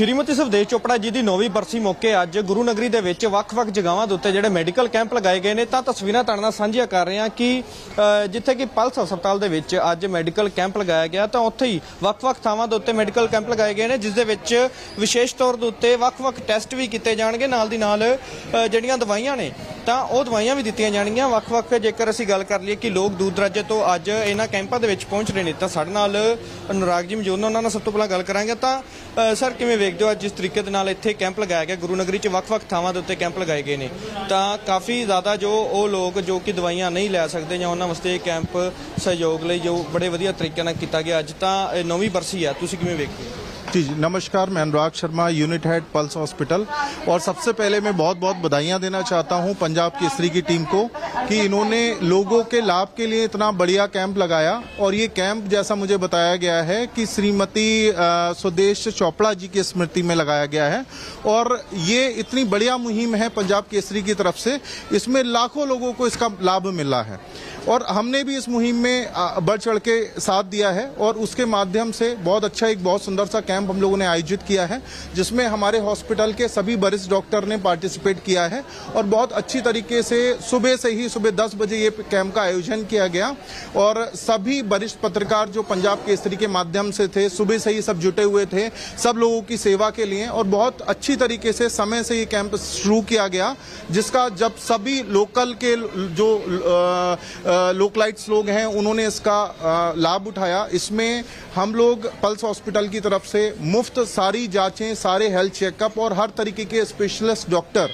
ਸ਼੍ਰੀਮਤੀ ਸੁਖਦੇਵ ਚੋਪੜਾ ਜੀ ਦੀ ਨੌਵੀਂ ਬਰਸੀ ਮੌਕੇ ਅੱਜ ਗੁਰੂ ਨਗਰੀ ਦੇ ਵਿੱਚ ਵੱਖ-ਵੱਖ ਜਗ੍ਹਾਵਾਂ ਦੇ ਉੱਤੇ ਜਿਹੜੇ ਮੈਡੀਕਲ ਕੈਂਪ ਲਗਾਏ ਗਏ ਨੇ। ਤਾਂ ਤਸਵੀਰਾਂ ਤੁਹਾਡੇ ਨਾਲ ਸਾਂਝੀਆਂ ਕਰ ਰਹੇ ਹਾਂ ਕਿ ਜਿੱਥੇ ਕਿ ਪਲਸ ਹਸਪਤਾਲ ਦੇ ਵਿੱਚ ਅੱਜ ਮੈਡੀਕਲ ਕੈਂਪ ਲਗਾਇਆ ਗਿਆ। ਤਾਂ ਉੱਥੇ ਹੀ ਵੱਖ-ਵੱਖ ਥਾਵਾਂ ਦੇ ਉੱਤੇ ਮੈਡੀਕਲ ਕੈਂਪ ਲਗਾਏ ਗਏ ਨੇ, ਜਿਸ ਦੇ ਵਿੱਚ ਵਿਸ਼ੇਸ਼ ਤੌਰ ਦੇ ਉੱਤੇ ਵੱਖ-ਵੱਖ ਟੈਸਟ ਵੀ ਕੀਤੇ ਜਾਣਗੇ। ਨਾਲ ਦੀ ਨਾਲ ਜਿਹੜੀਆਂ ਦਵਾਈਆਂ ਨੇ ਤਾਂ ਉਹ ਦਵਾਈਆਂ ਵੀ ਦਿੱਤੀਆਂ ਜਾਣਗੀਆਂ। ਵੱਖ-ਵੱਖ ਜੇਕਰ ਅਸੀਂ ਗੱਲ ਕਰ ਲਈਏ ਕਿ ਲੋਕ ਦੂਰ ਦਰਾਜੇ ਤੋਂ ਅੱਜ ਇਹਨਾਂ ਕੈਂਪਾਂ ਦੇ ਵਿੱਚ ਪਹੁੰਚ ਰਹੇ ਨੇ, ਤਾਂ ਸਾਡੇ ਨਾਲ ਅਨੁਰਾਗ ਜੀ ਮੌਜੂਦ ਉਹਨਾਂ ਨਾਲ ਸਭ ਤੋਂ ਪਹਿਲਾਂ ਗੱਲ ਕਰਾਂਗੇ ਤਾਂ ਸਰ, ਕਿਵੇਂ ਵੇਖਦੇ ਹੋ ਅੱਜ ਜਿਸ ਤਰੀਕੇ ਦੇ ਨਾਲ ਇੱਥੇ ਕੈਂਪ ਲਗਾਇਆ ਗਿਆ? ਗੁਰੂ ਨਗਰੀ 'ਚ ਵੱਖ-ਵੱਖ ਥਾਵਾਂ ਦੇ ਉੱਤੇ ਕੈਂਪ ਲਗਾਏ ਗਏ ਨੇ। ਤਾਂ ਕਾਫੀ ਜ਼ਿਆਦਾ ਜੋ ਉਹ ਲੋਕ ਜੋ ਕਿ ਦਵਾਈਆਂ ਨਹੀਂ ਲੈ ਸਕਦੇ ਜਾਂ ਉਹਨਾਂ ਵਾਸਤੇ ਇਹ ਕੈਂਪ ਸਹਿਯੋਗ ਲਈ ਜੋ ਬੜੇ ਵਧੀਆ ਤਰੀਕੇ ਨਾਲ ਕੀਤਾ ਗਿਆ ਅੱਜ, ਤਾਂ ਇਹ ਨੌਵੀਂ ਬਰਸੀ ਆ। ਤੁਸੀਂ ਕਿਵੇਂ ਵੇਖਦੇ ਹੋ? जी जी, नमस्कार, मैं Anurag Sharma unit head pulse hospital और सबसे पहले मैं बहुत बहुत बधाइयाँ देना चाहता हूँ पंजाब केसरी की टीम को कि इन्होंने लोगों के लाभ के लिए इतना बढ़िया कैंप लगाया। और ये कैंप, जैसा मुझे बताया गया है कि श्रीमती सुदेश चोपड़ा जी की स्मृति में लगाया गया है। और ये इतनी बढ़िया मुहिम है पंजाब केसरी की तरफ़ से, इसमें लाखों लोगों को इसका लाभ मिला है। और हमने भी इस मुहिम में बढ़ चढ़ के साथ दिया है और उसके माध्यम से बहुत अच्छा एक बहुत सुंदर सा कैंप हम लोगों ने आयोजित किया है, जिसमें हमारे हॉस्पिटल के सभी वरिष्ठ डॉक्टर ने पार्टिसिपेट किया है और बहुत अच्छी तरीके से सुबह से ही सुबह 10 बजे ये कैंप का आयोजन किया गया और सभी वरिष्ठ पत्रकार जो पंजाब केसरी के माध्यम से थे, सुबह से ही सब जुटे हुए थे, सब लोगों की सेवा के लिए और बहुत अच्छी तरीके से समय से ये कैंप शुरू किया गया, जिसका जब सभी लोकल के जो लोकलाइट्स लोग हैं, उन्होंने इसका लाभ उठाया। इसमें हम लोग पल्स हॉस्पिटल की तरफ़ से मुफ़्त सारी जांचें, सारे हेल्थ चेकअप और हर तरीके के स्पेशलिस्ट डॉक्टर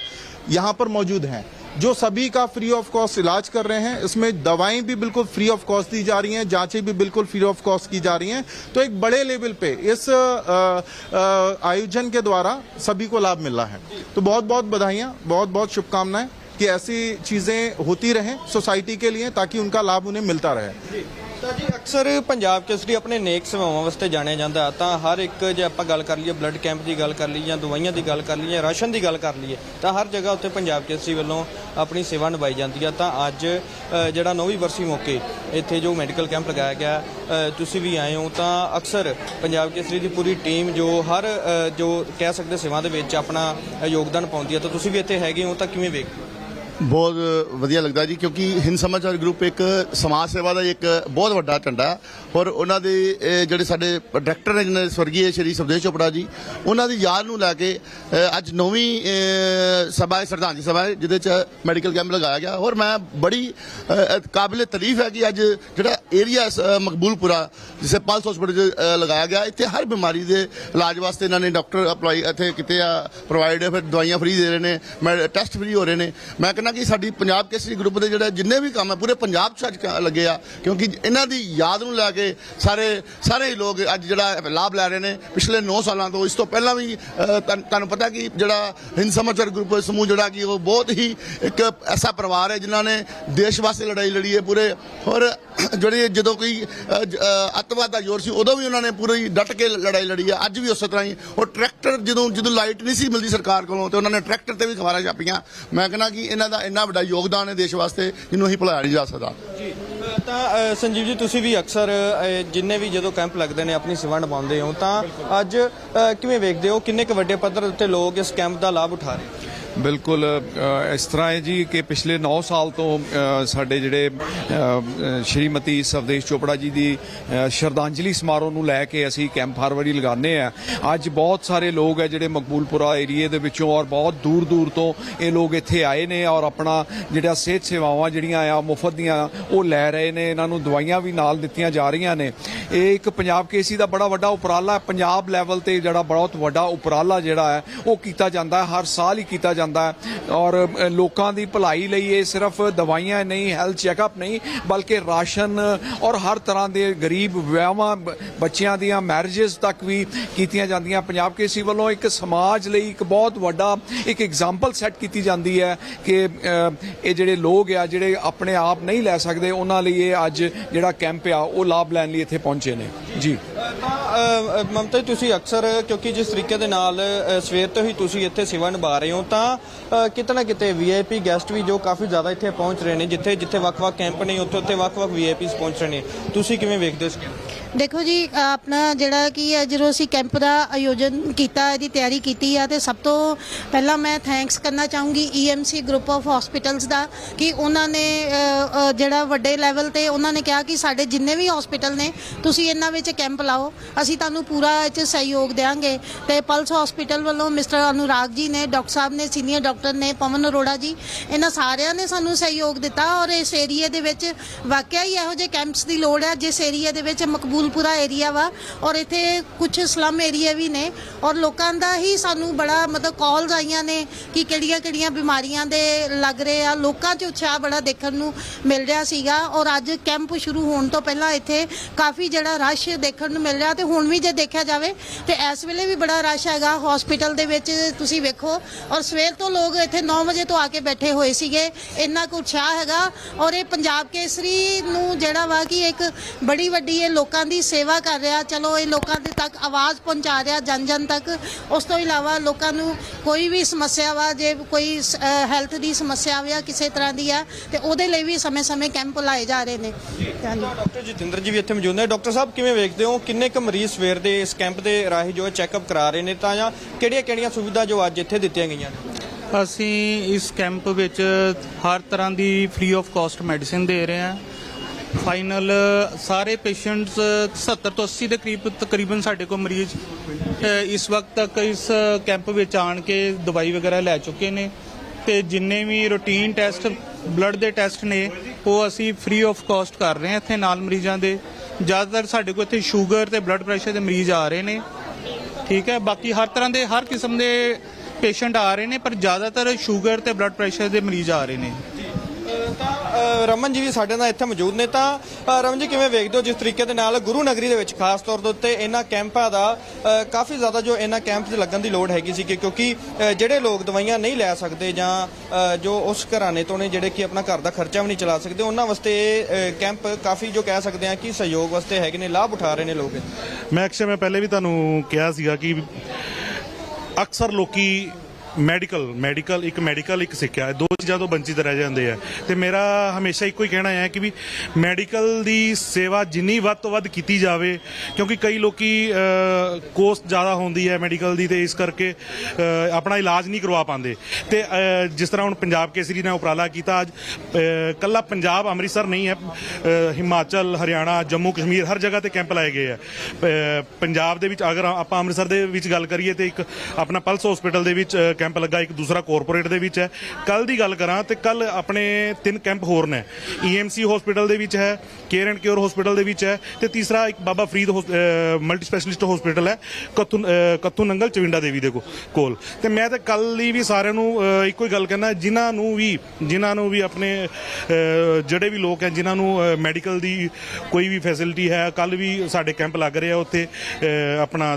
यहाँ पर मौजूद हैं, जो सभी का फ्री ऑफ़ कॉस्ट इलाज कर रहे हैं। इसमें दवाएँ भी बिल्कुल फ्री ऑफ़ कॉस्ट दी जा रही हैं, जांचें भी बिल्कुल फ्री ऑफ़ कॉस्ट की जा रही हैं। तो एक बड़े लेवल पे इस आयोजन के द्वारा सभी को लाभ मिला है। तो बहुत बहुत बधाइयाँ बहुत बहुत शुभकामनाएँ। कि ऐसी चीजें होती रहें सोसाइटी के लिए ताकि उनका लाभ उन्हें मिलता रहे ਤਾਂ ਜੀ ਅਕਸਰ ਪੰਜਾਬ ਕੇਸਰੀ ਆਪਣੇ ਨੇਕ ਸੇਵਾਵਾਂ ਵਾਸਤੇ ਜਾਣਿਆ ਜਾਂਦਾ ਹੈ। ਤਾਂ ਹਰ ਇੱਕ ਜੇ ਆਪਾਂ ਗੱਲ ਕਰ ਲਈਏ ਬਲੱਡ ਕੈਂਪ ਦੀ ਗੱਲ ਕਰ ਲਈਏ ਜਾਂ ਦਵਾਈਆਂ ਦੀ ਗੱਲ ਕਰ ਲਈਏ ਜਾਂ ਰਾਸ਼ਨ ਦੀ ਗੱਲ ਕਰ ਲਈਏ ਤਾਂ ਹਰ ਜਗ੍ਹਾ ਉੱਤੇ ਪੰਜਾਬ ਕੇਸਰੀ ਵੱਲੋਂ ਆਪਣੀ ਸੇਵਾ ਨਿਭਾਈ ਜਾਂਦੀ ਹੈ ਤਾਂ ਅੱਜ ਅ, ਜਿਹੜਾ ਨੌਵੀਂ ਬਰਸੀ ਮੌਕੇ ਇੱਥੇ ਜੋ ਮੈਡੀਕਲ ਕੈਂਪ ਲਗਾਇਆ ਗਿਆ ਅ, ਤੁਸੀਂ ਵੀ ਆਏ ਹੋ ਤਾਂ ਅਕਸਰ ਪੰਜਾਬ ਕੇਸਰੀ ਦੀ ਪੂਰੀ ਟੀਮ ਜੋ ਹਰ ਅ, ਜੋ ਕਹਿ ਸਕਦੇ ਸੇਵਾ ਦੇ ਵਿੱਚ ਆਪਣਾ ਅ, ਯੋਗਦਾਨ ਪਾਉਂਦੀ ਹੈ ਤਾਂ ਤੁਸੀਂ ਵੀ ਇੱਥੇ ਹੈਗੇ ਹੋ ਤਾਂ ਕਿਵੇਂ ਵੇਖਦੇ ਹੋ ਬਹੁਤ ਵਧੀਆ ਲੱਗਦਾ ਜੀ, ਕਿਉਂਕਿ ਹਿੰਦ ਸਮਾਚਾਰ ਗਰੁੱਪ ਇੱਕ ਸਮਾਜ ਸੇਵਾ ਦਾ ਇੱਕ ਬਹੁਤ ਵੱਡਾ ਝੰਡਾ ਔਰ ਉਹਨਾਂ ਦੇ ਜਿਹੜੇ ਸਾਡੇ ਡਾਇਰੈਕਟਰ ਨੇ, ਜਿਹਨਾਂ ਦੇ ਸਵਰਗੀ ਸ਼੍ਰੀ ਸੁਖਦੇਵ ਚੋਪੜਾ ਜੀ, ਉਹਨਾਂ ਦੀ ਯਾਦ ਨੂੰ ਲੈ ਕੇ ਅੱਜ ਨੌਵੀਂ ਸਭਾ ਹੈ ਸਰਦਾਂਜੀ ਸਭਾ ਹੈ, ਜਿਹਦੇ ਚ ਮੈਡੀਕਲ ਕੈਂਪ ਲਗਾਇਆ ਗਿਆ। ਔਰ ਮੈਂ ਬੜੀ ਕਾਬਿਲ ਤਾਰੀਫ ਹੈ ਕਿ ਅੱਜ ਜਿਹੜਾ ਏਰੀਆ ਮਕਬੂਲਪੁਰਾ ਜਿਸੇ ਪਲਸ ਹਸਪੀਟਲ ਚ ਲਗਾਇਆ ਗਿਆ, ਇੱਥੇ ਹਰ ਬਿਮਾਰੀ ਦੇ ਇਲਾਜ ਵਾਸਤੇ ਇਹਨਾਂ ਨੇ ਡਾਕਟਰ ਅਪਲਾਈ ਇੱਥੇ ਕਿਤੇ ਆ ਪ੍ਰੋਵਾਈਡ ਫਿਰ ਦਵਾਈਆਂ ਫ੍ਰੀ ਦੇ ਰਹੇ ਨੇ, ਮੈਂ ਟੈਸਟ ਫ੍ਰੀ ਹੋ ਰਹੇ ਨੇ। ਮੈਂ ਕਹਿੰਦਾ ਕਿ ਸਾਡੀ ਪੰਜਾਬ ਕੇਸਰੀ ਗਰੁੱਪ ਦੇ ਜਿਹੜੇ ਜਿੰਨੇ ਵੀ ਕੰਮ ਹੈ ਪੂਰੇ ਪੰਜਾਬ ਚ ਅੱਜ ਲੱਗੇ ਆ ਕਿਉਂਕਿ ਇਹਨਾਂ ਦੀ ਯਾਦ ਨੂੰ ਲੈ ਕੇ ਸਾਰੇ ਸਾਰੇ ਲੋਕ ਅੱਜ ਜਿਹੜਾ ਲਾਭ ਲੈ ਰਹੇ ਨੇ। ਪਿਛਲੇ 9 ਸਾਲਾਂ ਤੋਂ ਇਸ ਤੋਂ ਪਹਿਲਾਂ ਵੀ ਤੁਹਾਨੂੰ ਪਤਾ ਕਿ ਜਿਹੜਾ ਹਿੰਦ ਸਮਾਚਾਰ ਗਰੁੱਪ ਸਮੂਹ ਜਿਹੜਾ ਕਿ ਉਹ ਬਹੁਤ ਹੀ ਇੱਕ ਐਸਾ ਪਰਿਵਾਰ ਹੈ ਜਿਨ੍ਹਾਂ ਨੇ ਦੇਸ਼ ਵਾਸਤੇ ਲੜਾਈ ਲੜੀ ਹੈ ਪੂਰੇ। ਔਰ ਜਿਹੜੇ ਜਦੋਂ ਕੋਈ ਅ, ਅੱਤਵਾਦ ਦਾ ਜ਼ੋਰ ਸੀ ਉਦੋਂ ਵੀ ਉਹਨਾਂ ਨੇ ਪੂਰੀ ਡਟ ਕੇ ਲੜਾਈ ਲੜੀ ਹੈ ਅੱਜ ਵੀ ਉਸੇ ਤਰ੍ਹਾਂ ਹੀ। ਉਹ ਟਰੈਕਟਰ ਜਦੋਂ ਜਦੋਂ ਲਾਈਟ ਨਹੀਂ ਸੀ ਮਿਲਦੀ ਸਰਕਾਰ ਕੋਲੋਂ ਤੇ ਉਹਨਾਂ ਨੇ ਟਰੈਕਟਰ ਤੇ ਵੀ ਖਬਰਾਂ ਛਾਪੀਆਂ। ਮੈਂ ਕਹਿੰਦਾ ਕਿ ਇਹਨਾਂ ਦਾ ਇੰਨਾ ਵੱਡਾ ਯੋਗਦਾਨ ਹੈ ਦੇਸ਼ ਵਾਸਤੇ, ਜਿਹਨੂੰ ਅਸੀਂ ਭੁਲਾਇਆ ਨਹੀਂ ਜਾ ਸਕਦਾ। ਜੀ ਤਾਂ ਸੰਜੀਵ ਜੀ, ਤੁਸੀਂ ਵੀ ਅਕਸਰ ਜਿੰਨੇ ਵੀ ਜਦੋਂ ਕੈਂਪ ਲੱਗਦੇ ਨੇ, ਆਪਣੀ ਸੇਵਾ ਨਿਭਾਉਂਦੇ ਹੋ, ਤਾਂ ਅੱਜ ਕਿਵੇਂ ਵੇਖਦੇ ਹੋ? ਕਿੰਨੇ ਕੁ ਵੱਡੇ ਪੱਧਰ ਉੱਤੇ ਲੋਕ ਇਸ ਕੈਂਪ ਦਾ ਲਾਭ ਉਠਾ ਰਹੇ ਬਿਲਕੁਲ ਇਸ ਤਰ੍ਹਾਂ ਹੈ ਜੀ ਕਿ ਪਿਛਲੇ 9 ਸਾਲ ਤੋਂ ਸਾਡੇ ਜਿਹੜੇ ਸ਼੍ਰੀਮਤੀ ਸਵਦੇਸ਼ ਚੋਪੜਾ ਜੀ ਦੀ ਸ਼ਰਧਾਂਜਲੀ ਸਮਾਰੋਹ ਨੂੰ ਲੈ ਕੇ ਅਸੀਂ ਕੈਂਪ ਹਰ ਵਾਰੀ ਲਗਾਉਂਦੇ ਆ ਅੱਜ ਬਹੁਤ ਸਾਰੇ ਲੋਕ ਹੈ ਜਿਹੜੇ ਮਕਬੂਲਪੁਰਾ ਏਰੀਏ ਦੇ ਵਿੱਚੋਂ ਔਰ ਬਹੁਤ ਦੂਰ ਦੂਰ ਤੋਂ ਇਹ ਲੋਕ ਇੱਥੇ ਆਏ ਨੇ ਔਰ ਆਪਣਾ ਜਿਹੜਾ ਸਿਹਤ ਸੇਵਾਵਾਂ ਜਿਹੜੀਆਂ ਆ, ਮੁਫਤ ਦੀਆਂ, ਉਹ ਲੈ ਰਹੇ ਨੇ। ਇਹਨਾਂ ਨੂੰ ਦਵਾਈਆਂ ਵੀ ਨਾਲ ਦਿੱਤੀਆਂ ਜਾ ਰਹੀਆਂ ਨੇ। ਇਹ ਇੱਕ ਪੰਜਾਬ ਕੇਸੀ ਦਾ ਬੜਾ ਵੱਡਾ ਉਪਰਾਲਾ ਪੰਜਾਬ ਲੈਵਲ ਤੇ ਜਿਹੜਾ ਬਹੁਤ ਵੱਡਾ ਉਪਰਾਲਾ ਜਿਹੜਾ ਹੈ, ਉਹ ਕੀਤਾ ਜਾਂਦਾ ਹੈ। ਹਰ ਸਾਲ ਹੀ ਕੀਤਾ ਜਾਂਦਾ ਹੈ ਔਰ ਲੋਕਾਂ ਦੀ ਭਲਾਈ ਲਈ ਇਹ ਸਿਰਫ ਦਵਾਈਆਂ ਨਹੀਂ ਹੈਲਥ ਚੈੱਕਅਪ ਨਹੀਂ, ਬਲਕਿ ਰਾਸ਼ਨ ਔਰ ਹਰ ਤਰ੍ਹਾਂ ਦੇ ਗਰੀਬ ਵਿਆਹਾਂ ਬੱਚਿਆਂ ਦੀਆਂ ਮੈਰਿਜਸ ਤੱਕ ਵੀ ਕੀਤੀਆਂ ਜਾਂਦੀਆਂ। ਪੰਜਾਬ ਕੇਸੀ ਵੱਲੋਂ ਇੱਕ ਸਮਾਜ ਲਈ ਇੱਕ ਬਹੁਤ ਵੱਡਾ, ਇੱਕ ਐਗਜ਼ਾਮਪਲ ਸੈੱਟ ਕੀਤੀ ਜਾਂਦੀ ਹੈ ਕਿ ਇਹ ਜਿਹੜੇ ਲੋਕ ਆ, ਜਿਹੜੇ ਆਪਣੇ ਆਪ ਨਹੀਂ ਲੈ ਸਕਦੇ, ਉਹਨਾਂ ਲਈ ਇਹ ਅੱਜ ਜਿਹੜਾ ਕੈਂਪ ਆ, ਉਹ ਲਾਭ ਲੈਣ ਲਈ ਇੱਥੇ ਪਹੁੰਚੇ ਨੇ। ਜੀ। ਤਾਂ ਮਮਤਾ ਜੀ ਤੁਸੀਂ ਅਕਸਰ ਕਿਉਂਕਿ ਜਿਸ ਤਰੀਕੇ ਦੇ ਨਾਲ ਸਵੇਰ ਤੋਂ ਹੀ ਤੁਸੀਂ ਇੱਥੇ ਸੇਵਾ ਨਿਭਾ ਰਹੇ ਹੋ ਤਾਂ ਅ, ਕਿਤੇ ਨਾ ਕਿਤੇ ਵੀਆਈਪੀ ਗੈਸਟ ਵੀ ਜੋ ਕਾਫੀ ਜ਼ਿਆਦਾ ਇੱਥੇ ਪਹੁੰਚ ਰਹੇ ਨੇ ਜਿੱਥੇ ਜਿੱਥੇ ਵੱਖ-ਵੱਖ ਕੈਂਪ ਨੇ ਉੱਥੇ ਉੱਥੇ ਵੱਖ-ਵੱਖ ਵੀਆਈਪੀਸ ਪਹੁੰਚ ਰਹੇ ਨੇ। ਤੁਸੀਂ ਕਿਵੇਂ ਵੇਖਦੇ ਹੋ ਇਸ ਦੇਖੋ ਜੀ ਆਪਣਾ ਜਿਹੜਾ ਕੀ ਹੈ ਜਦੋਂ ਅਸੀਂ ਕੈਂਪ ਦਾ ਆਯੋਜਨ ਕੀਤਾ ਇਹਦੀ ਤਿਆਰੀ ਕੀਤੀ ਆ ਤੇ ਸਭ ਤੋਂ ਪਹਿਲਾਂ ਮੈਂ ਥੈਂਕਸ ਕਰਨਾ ਚਾਹੂੰਗੀ ਈਐਮਸੀ ਗਰੁੱਪ ਆਫ ਹਸਪੀਟਲਸ ਦਾ ਕਿ ਉਹਨਾਂ ਨੇ ਅ, ਅ, ਜਿਹੜਾ ਵੱਡੇ ਲੈਵਲ ਤੇ ਉਹਨਾਂ ਨੇ ਕਿਹਾ ਕਿ ਸਾਡੇ ਜਿੰਨੇ ਵੀ ਹਸਪੀਟਲ ਨੇ ਤੁਸੀਂ ਇਹਨਾਂ ਵਿੱਚ ਕੈਂਪ ਲਾਓ ਅਸੀਂ ਤੁਹਾਨੂੰ ਪੂਰਾ ਇਹ 'ਚ ਸਹਿਯੋਗ ਦੇਵਾਂਗੇ ਤੇ ਪਲਸ ਹਸਪੀਟਲ ਵੱਲੋਂ ਮਿਸਟਰ ਅਨੁਰਾਗ ਜੀ ਨੇ ਡਾਕਟਰ ਸਾਹਿਬ ਨੇ ਸੀਨੀਅਰ ਡਾਕਟਰ ਨੇ ਪਵਨ ਅਰੋੜਾ ਜੀ ਇਹਨਾਂ ਸਾਰਿਆਂ ਨੇ ਸਾਨੂੰ ਸਹਿਯੋਗ ਦਿੱਤਾ ਔਰ ਇਸ ਏਰੀਏ ਦੇ ਵਿੱਚ ਵਾਕਿਆ ਹੀ ਇਹੋ ਜਿਹੇ ਕੈਂਪਸ ਦੀ ਲੋੜ ਹੈ ਜਿਸ ਏਰੀਏ ਦੇ ਵਿੱਚ ਮਕਬੂਲਪੁਰਾ ਏਰੀਆ ਵਾ ਔਰ ਇੱਥੇ ਕੁਝ ਸਲਮ ਏਰੀਆ ਵੀ ਨੇ ਔਰ ਲੋਕਾਂ ਦਾ ਹੀ ਸਾਨੂੰ ਬੜਾ ਮਤਲਬ ਕਾਲਸ ਆਈਆਂ ਨੇ ਕਿ ਕਿਹੜੀਆਂ ਕਿਹੜੀਆਂ ਬਿਮਾਰੀਆਂ ਦੇ ਲੱਗ ਰਹੇ ਆ। ਲੋਕਾਂ 'ਚ ਉਤਸ਼ਾਹ ਬੜਾ ਦੇਖਣ ਨੂੰ ਮਿਲ ਰਿਹਾ ਸੀਗਾ ਔਰ ਅੱਜ ਕੈਂਪ ਸ਼ੁਰੂ ਹੋਣ ਤੋਂ ਪਹਿਲਾਂ ਇੱਥੇ ਕਾਫੀ ਜਿਹੜਾ ਰਸ਼ ਦੇਖਣ ਨੂੰ ਮਿਲ ਰਿਹਾ ਤੇ ਹੁਣ ਵੀ ਜੇ ਦੇਖਿਆ ਜਾਵੇ ਤੇ ਇਸ ਵੇਲੇ ਵੀ ਬੜਾ ਰਸ਼ ਹੈਗਾ। ਹਸਪੀਟਲ ਦੇ ਵਿੱਚ ਤੁਸੀਂ ਵੇਖੋ ਔਰ ਸਵੇਰ ਤੋਂ ਲੋਕ ਇੱਥੇ 9 ਵਜੇ ਤੋਂ ਆ ਕੇ ਬੈਠੇ ਹੋਏ ਸੀਗੇ। ਇੰਨਾ ਕੁ ਉਤਸ਼ਾਹ ਹੈਗਾ ਔਰ ਇਹ ਪੰਜਾਬ ਕੇਸਰੀ ਨੂੰ ਜਿਹੜਾ ਵਾ ਕਿ ਇੱਕ ਬੜੀ ਵੱਡੀ ਇਹ ਲੋਕਾਂ ਦੀ ਸੇਵਾ ਕਰ ਰਿਹਾ ਚਲੋ ਇਹ ਲੋਕਾਂ ਦੇ ਤੱਕ ਆਵਾਜ਼ ਪਹੁੰਚਾ ਰਿਹਾ ਜਨ ਜਨ ਤੱਕ। ਉਸ ਤੋਂ ਇਲਾਵਾ ਲੋਕਾਂ ਨੂੰ ਕੋਈ ਵੀ ਸਮੱਸਿਆ ਵਾ ਜੇ ਕੋਈ ਹੈਲਥ ਦੀ ਸਮੱਸਿਆ ਵਾ ਕਿਸੇ ਤਰ੍ਹਾਂ ਦੀ ਆ ਤੇ ਉਹਦੇ ਲਈ ਵੀ ਸਮੇਂ-ਸਮੇਂ ਕੈਂਪ ਲਾਏ ਜਾ ਰਹੇ ਨੇ। ਡਾਕਟਰ ਜਤਿੰਦਰ ਜੀ ਵੀ ਇੱਥੇ ਮੌਜੂਦ ਨੇ। ਡਾਕਟਰ ਸਾਹਿਬ ਕਿਵੇਂ ਵੇਖਦੇ ਹੋ? ਕਿੰਨੇ ਕੁ ਮਰੀਜ਼ ਸਵੇਰ ਦੇ ਇਸ ਕੈਂਪ ਦੇ ਰਾਹੀਂ ਜੋ ਚੈੱਕਅਪ ਕਰਾ ਰਹੇ ਨੇ ਤਾਂ ਜਾਂ ਕਿਹੜੀਆਂ-ਕਿਹੜੀਆਂ ਸੁਵਿਧਾ ਜੋ ਅੱਜ ਇੱਥੇ ਦਿੱਤੀਆਂ ਗਈਆਂ ਨੇ? ਅਸੀਂ ਇਸ ਕੈਂਪ ਵਿੱਚ ਹਰ ਤਰ੍ਹਾਂ ਦੀ ਫ੍ਰੀ ਆਫ ਕਾਸਟ ਮੈਡੀਸਿਨ ਦੇ ਰਹੇ ਹਾਂ। ਫਾਈਨਲ ਸਾਰੇ ਪੇਸ਼ੈਂਟਸ 70 ਤੋਂ 80 ਦੇ ਕਰੀਬ ਤਕਰੀਬਨ ਸਾਡੇ ਕੋਲ ਮਰੀਜ਼ ਇਸ ਵਕਤ ਤੱਕ ਇਸ ਕੈਂਪ ਵਿੱਚ ਆਣ ਕੇ ਦਵਾਈ ਵਗੈਰਾ ਲੈ ਚੁੱਕੇ ਨੇ ਤੇ ਜਿੰਨੇ ਵੀ ਰੂਟੀਨ ਟੈਸਟ ਬਲੱਡ ਦੇ ਟੈਸਟ ਨੇ, ਉਹ ਅਸੀਂ ਫ੍ਰੀ ਆਫ ਕਾਸਟ ਕਰ ਰਹੇ ਹਾਂ ਇੱਥੇ ਨਾਲ ਮਰੀਜ਼ਾਂ ਦੇ। ਜ਼ਿਆਦਾਤਰ ਸਾਡੇ ਕੋਲ ਇੱਥੇ ਸ਼ੂਗਰ ਤੇ ਬਲੱਡ ਪ੍ਰੈਸ਼ਰ ਦੇ ਮਰੀਜ਼ ਆ ਰਹੇ ਨੇ। ਠੀਕ ਹੈ, ਬਾਕੀ ਹਰ ਤਰ੍ਹਾਂ ਦੇ ਹਰ ਕਿਸਮ ਦੇ ਪੇਸ਼ੈਂਟ ਆ ਰਹੇ ਨੇ, ਪਰ ਜ਼ਿਆਦਾਤਰ ਸ਼ੂਗਰ ਤੇ ਬਲੱਡ ਪ੍ਰੈਸ਼ਰ ਦੇ ਮਰੀਜ਼ ਆ ਰਹੇ ਨੇ। ਰਮਨ ਜੀ ਵੀ ਸਾਡੇ ਨਾਲ ਇੱਥੇ ਮੌਜੂਦ ਨੇ ਤਾਂ ਅ, ਰਮਨ ਜੀ ਕਿਵੇਂ ਵੇਖਦੇ ਹੋ ਜਿਸ ਤਰੀਕੇ ਦੇ ਨਾਲ ਗੁਰੂ ਨਗਰੀ ਦੇ ਵਿੱਚ ਖਾਸ ਤੌਰ ਦੇ ਉੱਤੇ ਇਹਨਾਂ ਕੈਂਪਾਂ ਦਾ ਅ, ਕਾਫੀ ਜ਼ਿਆਦਾ ਜੋ ਇਹਨਾਂ ਕੈਂਪ 'ਚ ਲੱਗਣ ਦੀ ਲੋੜ ਹੈਗੀ ਸੀ ਕਿ ਕਿਉਂਕਿ ਅ, ਜਿਹੜੇ ਲੋਕ ਦਵਾਈਆਂ ਨਹੀਂ ਲੈ ਸਕਦੇ ਜਾਂ ਅ, ਜੋ ਉਸ ਘਰਾਣੇ ਤੋਂ ਨੇ ਜਿਹੜੇ ਕਿ ਆਪਣਾ ਘਰ ਦਾ ਖਰਚਾ ਵੀ ਨਹੀਂ ਚਲਾ ਸਕਦੇ ਉਹਨਾਂ ਵਾਸਤੇ ਇਹ ਅ, ਕੈਂਪ ਕਾਫੀ ਜੋ ਕਹਿ ਸਕਦੇ ਆ ਕਿ ਸਹਿਯੋਗ ਵਾਸਤੇ ਹੈਗੇ ਨੇ ਲਾਭ ਉਠਾ ਰਹੇ ਨੇ ਲੋਕ। ਮੈਂ ਅਕਸਰ ਮੈਂ ਪਹਿਲੇ ਵੀ ਤੁਹਾਨੂੰ ਕਿਹਾ ਸੀਗਾ ਕਿ ਅਕਸਰ ਲੋਕੀ ਮੈਡੀਕਲ ਮੈਡੀਕਲ ਇੱਕ ਮੈਡੀਕਲ ਇੱਕ ਸਿੱਖਿਆ। ਦੋ ਚੀਜ਼ਾਂ ਤੋਂ ਵੰਚਿਤ ਰਹਿ ਜਾਂਦੇ ਆ। ਤੇ ਮੇਰਾ ਹਮੇਸ਼ਾ ਇੱਕੋ ਹੀ ਕਹਿਣਾ ਹੈ ਕਿ ਵੀ ਮੈਡੀਕਲ ਦੀ ਸੇਵਾ ਜਿੰਨੀ ਵੱਧ ਤੋਂ ਵੱਧ ਕੀਤੀ ਜਾਵੇ ਕਿਉਂਕਿ ਕਈ ਲੋਕੀ ਕੋਸਟ ਜ਼ਿਆਦਾ ਹੁੰਦੀ ਹੈ ਮੈਡੀਕਲ ਦੀ ਤੇ ਇਸ ਕਰਕੇ ਆਪਣਾ ਇਲਾਜ ਨਹੀਂ ਕਰਵਾ ਪਾਉਂਦੇ। ਤੇ ਜਿਸ ਤਰ੍ਹਾਂ ਹੁਣ ਪੰਜਾਬ ਕੇਸਰੀ ਨੇ ਉਪਰਾਲਾ ਕੀਤਾ ਅੱਜ ਅ, ਕੱਲਾ ਪੰਜਾਬ ਅੰਮ੍ਰਿਤਸਰ ਨਹੀਂ ਹੈ। ਹਿਮਾਚਲ ਹਰਿਆਣਾ ਜੰਮੂ ਕਸ਼ਮੀਰ ਹਰ ਜਗ੍ਹਾ ਤੇ ਕੈਂਪ ਲਾਏ ਗਏ ਆ। ਪੰਜਾਬ ਦੇ ਵਿੱਚ ਅਗਰ ਆਪਾਂ ਅੰਮ੍ਰਿਤਸਰ ਦੇ ਵਿੱਚ ਗੱਲ ਕਰੀਏ ਤੇ ਇੱਕ ਆਪਣਾ ਪਲਸ ਹਸਪੀਟਲ ਦੇ ਵਿੱਚ ਅ, ਕੈਂਪ ਲੱਗਾ ਇੱਕ ਦੂਸਰਾ ਕਾਰਪੋਰੇਟ ਦੇ ਵਿੱਚ ਹੈ। ਕੱਲ ਦੀ ਗੱਲ ਕਰਾਂ ਤੇ ਕੱਲ ਆਪਣੇ ਤਿੰਨ ਕੈਂਪ ਹੋਰ ਨੇ। ਈਐਮਸੀ ਹਸਪੀਟਲ ਦੇ ਵਿੱਚ ਹੈ ਕੇਅਰ ਐਂਡ ਕਿਉਰ ਹਸਪੀਟਲ ਦੇ ਵਿੱਚ ਹੈ ਤੇ ਤੀਸਰਾ ਇੱਕ Baba Farid multi specialist hospital ਹੈ ਕੱਤੂ ਅ, ਕੱਤੂ ਨੰਗਲ ਚਵਿੰਡਾ ਦੇਵੀ ਦੇ ਕੋਲ। ਤੇ ਮੈਂ ਤਾਂ ਕੱਲ ਲਈ ਵੀ ਸਾਰਿਆਂ ਨੂੰ ਇੱਕੋ ਹੀ ਗੱਲ ਕਹਿਣਾ ਜਿਨ੍ਹਾਂ ਨੂੰ ਵੀ ਜਿਨ੍ਹਾਂ ਨੂੰ ਵੀ ਆਪਣੇ ਜਿਹੜੇ ਵੀ ਲੋਕ ਹੈ ਜਿਨ੍ਹਾਂ ਨੂੰ ਮੈਡੀਕਲ ਦੀ ਕੋਈ ਵੀ ਫੈਸਿਲਿਟੀ ਹੈ ਕੱਲ ਵੀ ਸਾਡੇ ਕੈਂਪ ਲੱਗ ਰਹੇ ਆ ਉੱਥੇ ਅ, ਆਪਣਾ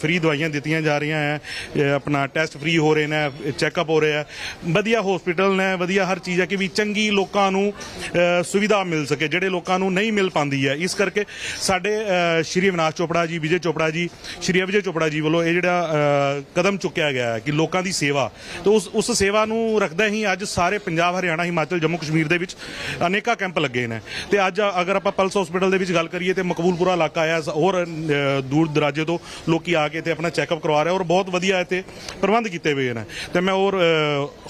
ਫ੍ਰੀ ਦਵਾਈਆਂ ਦਿੱਤੀਆਂ ਜਾ ਰਹੀਆਂ ਹੈ ਆਪਣਾ ਟੈਸਟ ਫ੍ਰੀ ਹੋ ਰਹੇ ਨੇ ਚੈੱਕਅਪ ਹੋ ਰਿਹਾ ਵਧੀਆ ਹਸਪੀਟਲ ਨੇ, ਵਧੀਆ ਹਰ ਚੀਜ਼ ਹੈ ਕਿ ਵੀ ਚੰਗੀ ਲੋਕਾਂ ਨੂੰ ਸੁਵਿਧਾ ਮਿਲ ਸਕੇ, ਜਿਹੜੇ ਲੋਕਾਂ ਨੂੰ ਨਹੀਂ ਮਿਲ ਪਾਉਂਦੀ ਹੈ। ਇਸ ਕਰਕੇ ਸਾਡੇ ਸ਼੍ਰੀ ਅਵਿਨਾਸ਼ ਚੋਪੜਾ ਜੀ, ਵਿਜੇ ਚੋਪੜਾ ਜੀ, ਸ਼੍ਰੀ ਅਵਿਜੇ ਚੋਪੜਾ ਜੀ ਵੱਲੋਂ ਇਹ ਜਿਹੜਾ ਕਦਮ ਚੁੱਕਿਆ ਗਿਆ ਹੈ ਕਿ ਲੋਕਾਂ ਦੀ ਸੇਵਾ, ਤੇ ਉਸ ਉਸ ਸੇਵਾ ਨੂੰ ਰੱਖਦਾ ਹੀ ਅੱਜ ਸਾਰੇ ਪੰਜਾਬ, ਹਰਿਆਣਾ, ਹਿਮਾਚਲ, ਜੰਮੂ, ਕਸ਼ਮੀਰ ਦੇ ਵਿੱਚ ਅਨੇਕਾਂ ਕੈਂਪ ਲੱਗੇ ਨੇ। ਤੇ ਅੱਜ ਅਗਰ ਆਪਾਂ ਪਲਸ ਹਸਪੀਟਲ ਦੇ ਵਿੱਚ ਗੱਲ ਕਰੀਏ ਤੇ ਮਕਬੂਲਪੁਰਾ ਇਲਾਕਾ ਆਇਆ ਹੋਰ ਦੂਰ ਦਰਾਜੇ ਤੋਂ ਲੋਕੀ ਆ ਕੇ ਤੇ ਆਪਣਾ ਚੈੱਕਅਪ ਕਰਵਾ ਰਹੇ ਔਰ ਬਹੁਤ ਵਧੀਆ ਇੱਥੇ ਪ੍ਰਬੰਧ ਕੀਤੇ ਹੋਏ ਨੇ ਤੇ ਮੈਂ ਹੋਰ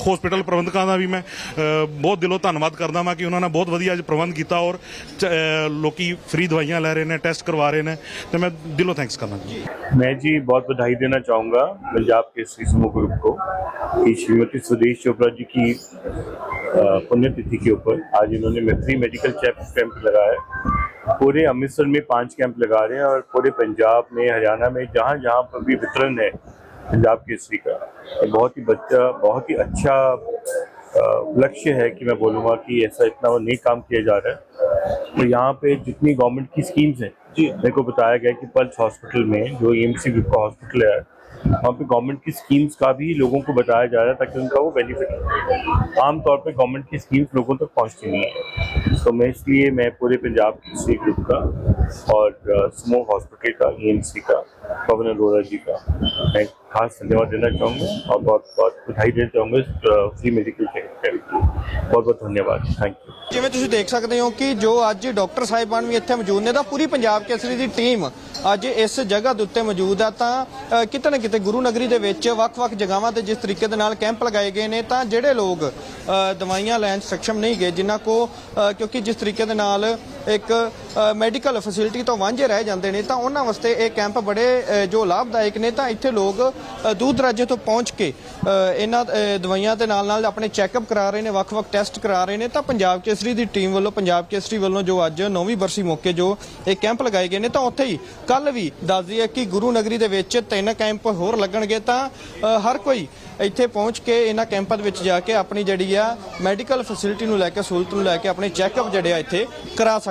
ਹਸਪੀਟਲ ਪ੍ਰਬੰਧਕਾਂ ਦਾ ਵੀ ਮੈਂ ਅ, ਬਹੁਤ ਦਿਲੋਂ ਧੰਨਵਾਦ ਕਰਦਾ ਹਾਂ ਕਿ ਉਹਨਾਂ ਨੇ ਬਹੁਤ ਵਧੀਆ ਅੱਜ ਪ੍ਰਬੰਧ ਕੀਤਾ ਔਰ ਚ- ਅ, ਲੋਕੀ ਫ੍ਰੀ ਦਵਾਈਆਂ ਲੈ ਰਹੇ ਨੇ ਟੈਸਟ ਕਰਵਾ ਰਹੇ ਨੇ ਤੇ ਮੈਂ ਦਿਲੋਂ ਥੈਂਕਸ ਕਰਦਾ ਜੀ मैं जी बहुत बधाई देना चाहूँगा पंजाब के श्री समूह ग्रुप को कि श्रीमती सुदेश चोपड़ा जी की अ, पुण्यतिथि के ऊपर आज इन्होंने में फ्री मेडिकल चेक कैंप लगाया है पूरे अमृतसर में पांच कैंप लगा रहे हैं और पूरे पंजाब में हरियाणा में जहाँ जहाँ पर भी वितरण है पंजाब केसरी का। ये बहुत ही बच्चा बहुत ही अच्छा लक्ष्य है कि मैं बोलूँगा कि ऐसा इतना वो नेक काम किया जा रहा है। तो यहाँ पे जितनी गवर्नमेंट की स्कीम्स हैं जी। मेरे को बताया गया कि पल्स हॉस्पिटल में जो एमसी ग्रुप का हॉस्पिटल है वहाँ पे गवर्नमेंट की स्कीम्स का भी लोगों को बताया जा रहा है ताकि उनका वो बेनिफिट आमतौर पे गवर्नमेंट की स्कीम्स लोगों तक तो पहुँचती नहीं है। तो मैं इसलिए मैं पूरे पंजाब किसी ग्रुप का और uh, स्मो हॉस्पिटल का ई का, पवन अरोड़ा जी का। मैं खास धन्यवाद देना चाहूँगा और बहुत बहुत बधाई देना चाहूँगा फ्री मेडिकल कैंप बहुत बहुत धन्यवाद। थैंक यू ਜਿਵੇਂ ਤੁਸੀਂ ਦੇਖ ਸਕਦੇ ਹੋ ਕਿ ਜੋ ਅੱਜ ਡਾਕਟਰ ਸਾਹਿਬਾਨ ਵੀ ਇੱਥੇ ਮੌਜੂਦ ਨੇ ਤਾਂ ਪੂਰੀ ਪੰਜਾਬ ਕੇਸਰੀ ਦੀ ਟੀਮ ਅੱਜ ਇਸ ਜਗ੍ਹਾ ਦੇ ਉੱਤੇ ਮੌਜੂਦ ਆ ਤਾਂ ਕਿਤੇ ਨਾ ਕਿਤੇ ਗੁਰੂ ਨਗਰੀ ਦੇ ਵਿੱਚ ਵੱਖ-ਵੱਖ ਜਗਾਵਾਂ ਤੇ ਜਿਸ ਤਰੀਕੇ ਦੇ ਨਾਲ ਕੈਂਪ ਲਗਾਏ ਗਏ ਨੇ ਤਾਂ ਜਿਹੜੇ ਲੋਕ ਦਵਾਈਆਂ ਲੈਣ ਸક્ષਮ ਨਹੀਂ ਗਏ, ਜਿਨ੍ਹਾਂ ਕੋ ਕਿਉਂਕਿ ਜਿਸ ਤਰੀਕੇ ਦੇ ਨਾਲ ਇੱਕ ਮੈਡੀਕਲ ਫੈਸਿਲਿਟੀ ਤੋਂ ਵਾਂਝੇ ਰਹਿ ਜਾਂਦੇ ਨੇ, ਤਾਂ ਉਹਨਾਂ ਵਾਸਤੇ ਇਹ ਕੈਂਪ ਬੜੇ ਜੋ ਲਾਭਦਾਇਕ ਨੇ, ਤਾਂ ਇੱਥੇ ਲੋਕ ਦੂਰ ਦਰਾਜੇ ਤੋਂ ਪਹੁੰਚ ਕੇ ਇਹਨਾਂ ਦਵਾਈਆਂ ਦੇ ਨਾਲ ਨਾਲ ਆਪਣੇ ਚੈੱਕਅਪ ਕਰਾ ਰਹੇ ਨੇ, ਵੱਖ-ਵੱਖ ਟੈਸਟ ਕਰਾ ਰਹੇ ਨੇ, ਤਾਂ ਪੰਜਾਬ ਕੇਸਰੀ ਦੀ ਟੀਮ ਵੱਲੋਂ, ਪੰਜਾਬ ਕੇਸਰੀ ਵੱਲੋਂ ਜੋ ਅੱਜ ਨੌਵੀਂ ਬਰਸੀ ਮੌਕੇ ਜੋ ਇਹ ਕੈਂਪ ਲਗਾਏ ਗਏ ਨੇ, ਤਾਂ ਉੱਥੇ ਹੀ ਕੱਲ ਵੀ ਦੱਸਦੀ ਹੈ ਕਿ ਗੁਰੂ ਨਗਰੀ ਦੇ ਵਿੱਚ ਤਿੰਨ ਕੈਂਪ ਹੋਰ ਲੱਗਣਗੇ, ਤਾਂ ਹਰ ਕੋਈ ਇੱਥੇ ਪਹੁੰਚ ਕੇ ਇਹਨਾਂ ਕੈਂਪਾਂ ਦੇ ਵਿੱਚ ਜਾ ਕੇ ਆਪਣੀ ਜਿਹੜੀ ਆ ਮੈਡੀਕਲ ਫੈਸਿਲਿਟੀ ਨੂੰ ਲੈ ਕੇ, ਸਹੂਲਤ ਨੂੰ ਲੈ ਕੇ ਆਪਣੇ ਚੈੱਕਅਪ ਜਿਹੜੇ ਆ ਇੱਥੇ ਕਰਾ